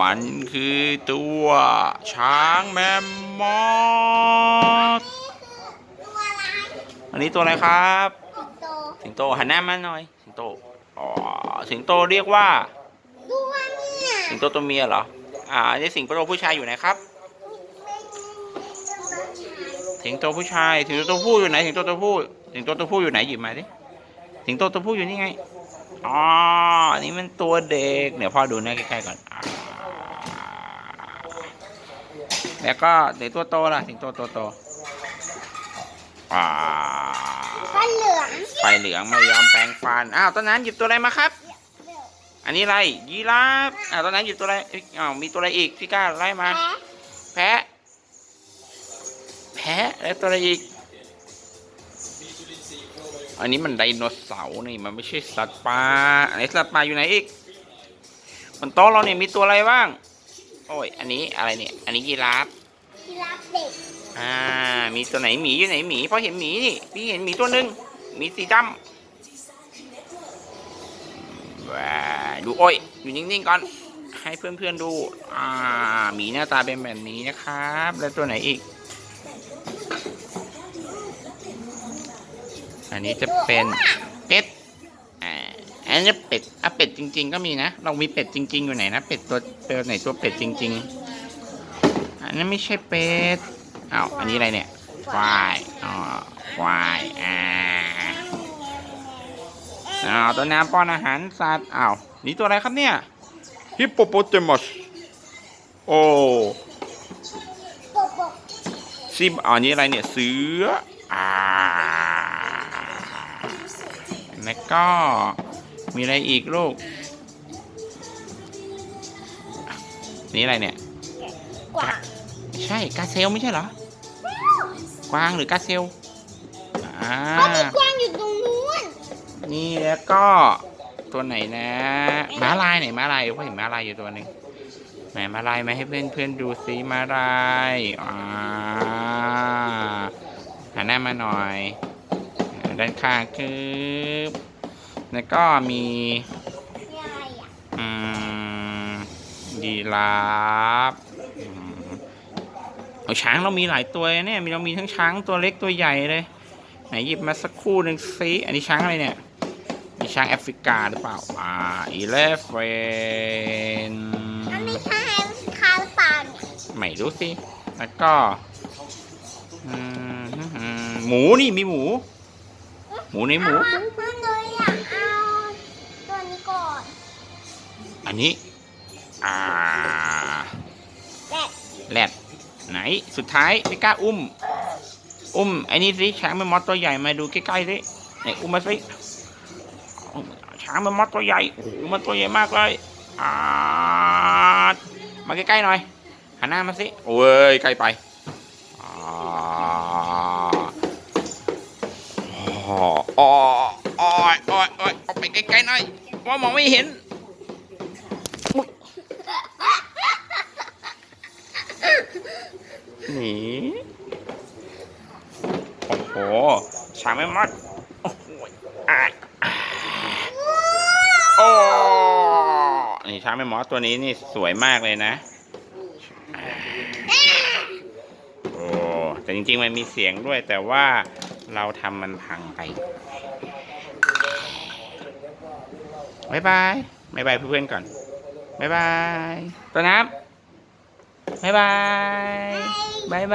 มันคือตัวช้างแมมมอสตัวอะไรอันนี้ตัวอะไรครับโตสิงโตหันหน้ามาหน่อย สิงโต อ๋อ สิงโตเรียกว่าตัวเนี่ยสิงโตตัวเมียเหรอ อ่าอันนี้สิงโตผู้ชายอยู่ไหนครับ สิงโตผู้ชาย สิงโตตัวผู้อยู่ไหน สิงโตตัวผู้ สิงโตตัวผู้อยู่ไหนหยิบมาดิ สิงโตตัวผู้อยู่นี่ไงอ๋อ อันนี้มันตัวเด็ก เดี๋ยวพ่อดูหน้าใกล้ๆก่อนอ่า แล้วก็เดี๋ยวตัวโตล่ะสิงโตตัวโตอ่าก็เหลืองไฟเหลืองไม่ยอมแปรงฟันอ้าวต้นนั้นหยิบตัวอะไรมาครับ อันนี้อะไรยีราฟอ้าวต้นนั้นหยิบตัวอะไรเอ้ยอ้าวมีตัวอะไรอีกพี่ก้าไล่มาแพ้แพะแพะแล้วตัวอะไรอีก อันนี้มันไดโนเสาร์นี่มันไม่ใช่สัตว์ป่าอันนี้สัตว์ป่าอยู่ไหนอีกบนโต๊ะเราเนี่ยมีตัวอะไรบ้าง โอ้ย อันนี้อะไรเนี่ย อันนี้ยีราฟที่รับเด็ก อ่า มีตัวไหนหมีอยู่ไหนหมีเพราะเห็นหมีนี่ พี่เห็นหมีตัวหนึ่งหมีสีดำว้าดูโอ้ย อยู่นิ่งๆก่อน ให้เพื่อนๆดู อ่า หมีหน้าตาเป็นแบบนี้นะครับ แล้วตัวไหนอีก อันนี้จะเป็นเป็ดอ่า อันนี้เป็ดอะเป็ดจริง ๆ ก็มีนะ เรามีเป็ดจริง ๆ อยู่ไหนนะ เป็ดตัวตัวไหนตัวเป็ดจริง ๆ อันนั้นไม่ใช่เป็ดอ้าวอันนี้อะไรเนี่ยควายอ๋อควายอ่าอ้าวตัวน้ำป้อนอาหารสัตว์อ้าวนี่ตัวอะไรครับเนี่ยฮิปโปโปเตมัสโอ้โปโปซิมอันนี้อะไรเนี่ยเสืออ่าแล้วก็ มีอะไรอีกลูก นี่อะไรเนี่ย กว่าไม่ใช่ กาเซลไม่ใช่เหรอ กวางหรือกาเซลอ่าเพราะมีกวางอยู่ตรงนู้น นี่แล้วก็ตัวไหนนะม้าลายไหนม้าลายเพราะเห็นม้าลายอยู่ตัวหนึ่งไหนม้าลายมาให้เพื่อนเพื่อนๆดูซิม้าลายอ่าหันหน้ามาหน่อยด้านข้างคือ แล้วก็มีมีอะไรอะอืมยีราฟอืมเอาช้างเรามีหลายตัวเนี่ยมีเรามีทั้งช้างตัวเล็กตัวใหญ่เลย ไหนหยิบมาสักคู่หนึ่งซิอันนี้ช้างอะไรเนี่ยมีช้างแอฟริกาหรือเปล่าอ่าอีเลฟเฟนมันไม่ใช่คาร์ปานเนี่ยไม่รู้สิ แล้วก็อืมอืมหมูนี่มีหมู หมูในหมู อันนี้ อ่าแรดแรดไหน สุดท้ายไม่กล้าอุ้ม อุ้มไอ้นี่สิช้างแมมมอสตัวใหญ่มาดูใกล้ๆสิไหนอุ้มมาสิช้างแมมมอสตัวใหญ่โอ้โหมันตัวใหญ่มากเลยอ่ามาใกล้ๆหน่อยหันหน้ามาสิโอ้ยใกล้ไปอ่าอ๋ออ๋ออ๋ออ๋ออ๋อเอาไปใกล้ๆหน่อยว่ามองไม่เห็น ห นีโอ้โหช้างไม่มัดโอ้โหอะอะโอ้นี่ช้างไม่มอสตัวนี้นี่สวยมากเลยนะอะโอ้แต่จริงๆมันมีเสียงด้วย แต่ว่าเราทำมันพังไปบายบายบายบายเพื่อนๆก่อนบายบายตัวน้ำ บายบ